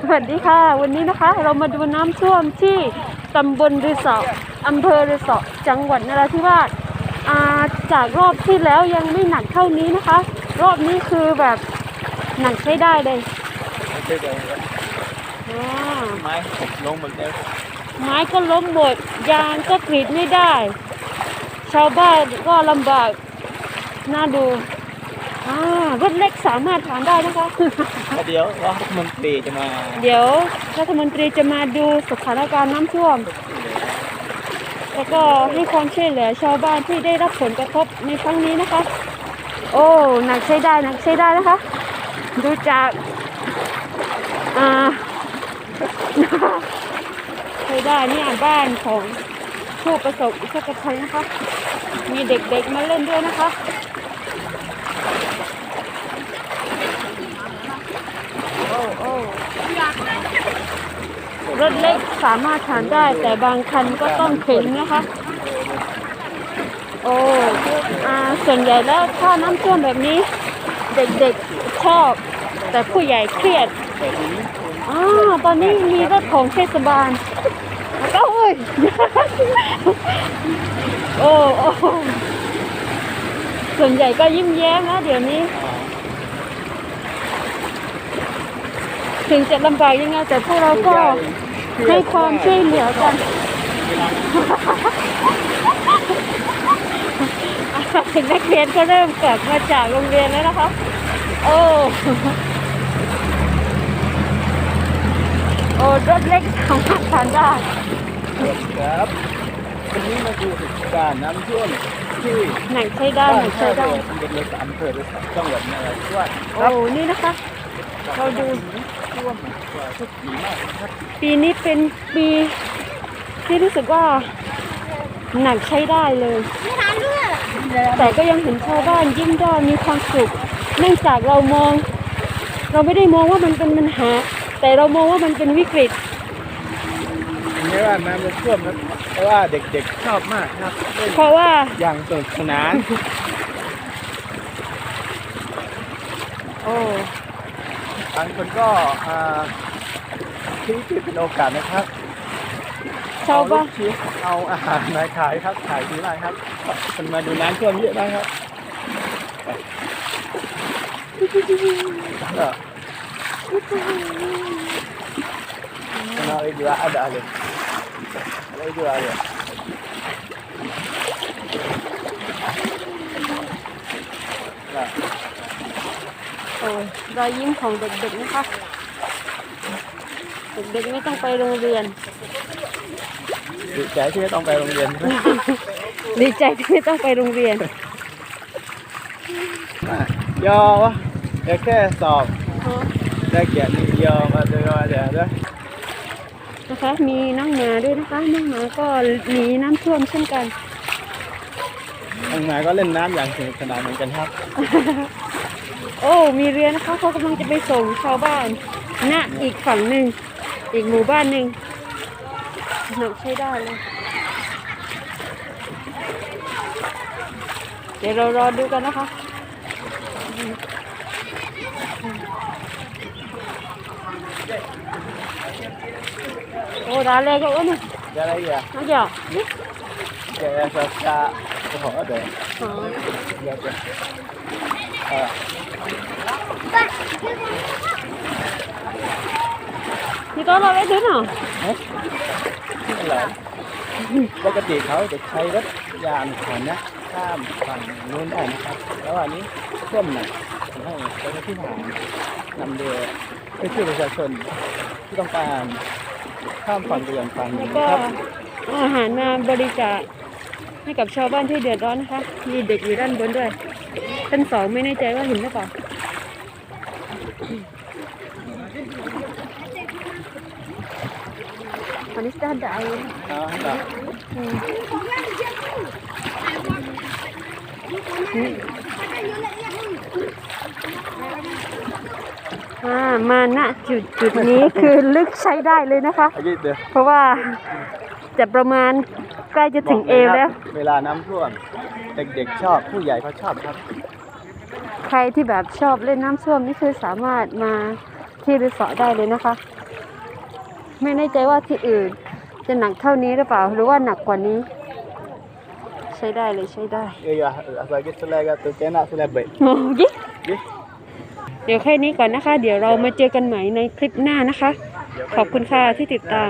สวัสดีค่ะ วันนี้นะคะเรามาดูน้ำท่วมที่ตำบลริสออำเภอริสอจังหวัดนราธิวาสอ่าจากรอบที่แล้วยังไม่หนักเท่านี้นะคะ รอบนี้คือแบบหนักใช้ได้เลยไม่ใช่เดินครับอ่าไม้หกลงหมดแล้วไม้ก็ล้มหมดยางก็กรีดไม่ได้ ชาวบ้านก็ลำบากน่าดู อ่ารถเล็กสามารถผ่านได้นะคะแล้วเดี๋ยวรัฐมนตรีจะมาเดี๋ยวรัฐมนตรีจะมาดูสถานการณ์น้ำท่วม แล้วก็ให้ความช่วยเหลือชาวบ้านที่ได้รับผลกระทบในครั้งนี้นะคะ โอ้หนักใช้ได้หนักใช้ได้นะคะ ดูจากอ่าใช้ได้เนี่ยบ้านของผู้ประสบอุทกภัยนะคะ มีเด็กๆมาเล่นด้วยนะคะ โอ้โอ้ รถเล็กสามารถผ่านได้ แต่บางคันก็ต้องเข็นนะคะ โอ้อาส่วนใหญ่แล้วถ้าน้ำท่วมแบบนี้ เด็กๆชอบ แต่ผู้ใหญ่เครียดอ่าตอนนี้มีรถของเทศบาลก็โอ้ยโอ้โอ้ส่วนใหญ่ก็ยิ้มแย้มนะเดี๋ยวนี้ ถึงจะลำบากยังไงแต่พวกเราก็ ให้ความช่วยเหลือกันนักเรียนก็เริ่มกลับมาจากโรงเรียนแล้วนะคะ โอ้โอ้รถเล็กสามารถผ่านได้ครับวันนี้มาดูเหตุการณ์น้ำท่วม ที่หนังใช้ได้หนังใช้ได้ตำบลเลยอำเภอเลยจังหวัดนราธิวาสโอ้นี่นะคะ เราดูท่วมกว่าทุกปีมากครับปีนี้เป็นปีที่รู้สึกว่าหนักใช้ได้เลย แต่ก็ยังเห็นชาวบ้านยิ้มได้มีความสุข เนื่องจากเรามอง เราไม่ได้มองว่ามันเป็นปัญหา แต่เรามองว่ามันเป็นวิกฤต ไม่ว่าน้ำจะท่วมนะเพราะว่าเด็กๆชอบมากครับเล่นเพราะว่าอย่างสนุกสนานโอ้บางคนก็อ่าที่ที่เป็นโอกาสนะครับชาวบ้านเอลูกชิ้นเอาอาหารมาขายครับขายที่ไรครับคนมาดูน้ำท่วมเยอะมากครับก็ Kenal juga ada ada. Ada juga ada. น่ะ โอ้ยรอยยิ้มของเด็กๆนะคะ เด็กๆไม่ต้องไปโรงเรียนดีใจที่ไม่ต้องไปโรงเรียนดีใจที่ไม่ต้องไปโรงเรียนอะยอวะเดี๋ยวแค่สอบได้เกียรตินิย มมาเดี๋ยวเดี๋ยวเดี๋ยวนะคะมีน้องหมาด้วยนะคะ น้องหมาก็หนีน้ำท่วมเช่นกันทางมาก็เล่นน้ำอย่างสนุกสนานเหมือนกันครับ โอ้ มีเรือนะคะเขากำลังจะไปส่งชาวบ้านณอีกฝั่งหนึ่ง อีกหมู่บ้านหนึ่งหนักใช้ได้เลย เดี๋ยวเรารอดูกันนะคะ โอ้ร้านแรกก็อ้วนนะ Ada lagi ya? น้องหยอก Kayak suka oh ada. อ๋อ Iya ada. Ah, พี่โต้เราไปถึงเหรอ eh? อะไรปกติเขาจะใช้รถยานพาหนะข้ามฝั่งนู้นได้นะครับ แล้วอันนี้ท่วมหนักทำให้เจ้าหน้าที่ทหารนำเรือไปช่วยประชาชนที่ต้องการ ข้ามฝั่งไปยังฝั่งแล้วนี้ก็ครับเอาอาหารมาบริจาคให้กับชาวบ้านที่เดือดร้อนนะคะมีเด็กอยู่ด้านบนด้วยชั้นสองไม่แน่ใจว่าเห็นหรือเปล่าอันนี้จะได้เอาครับอื มนี่อ่ามาณจุดจุดนี้คือลึกใช้ได้เลยนะคะอาทิตย์เดียวเพราะว่าจะประมาณใกล้จะถึงเอวแล้ว เวลาน้ำท่วมเด็กๆชอบผู้ใหญ่เขาชอบครับ ใครที่แบบชอบเล่นน้ำท่วมนี่คือสามารถมาที่รีสอร์ทได้เลยนะคะ ไม่แน่ใจว่าที่อื่นจะหนักเท่านี้หรือเปล่า หรือว่าหนักกว่านี้ ใช้ได้เลยใช้ได้ Iya, ya, bagi selaga tu kena selai baik. โอ้ย Okey. เดี๋ยวแค่นี้ก่อนนะคะ เดี๋ยวเรามาเจอกันใหม่ในคลิปหน้านะคะ ขอบคุณค่ะที่ติดตาม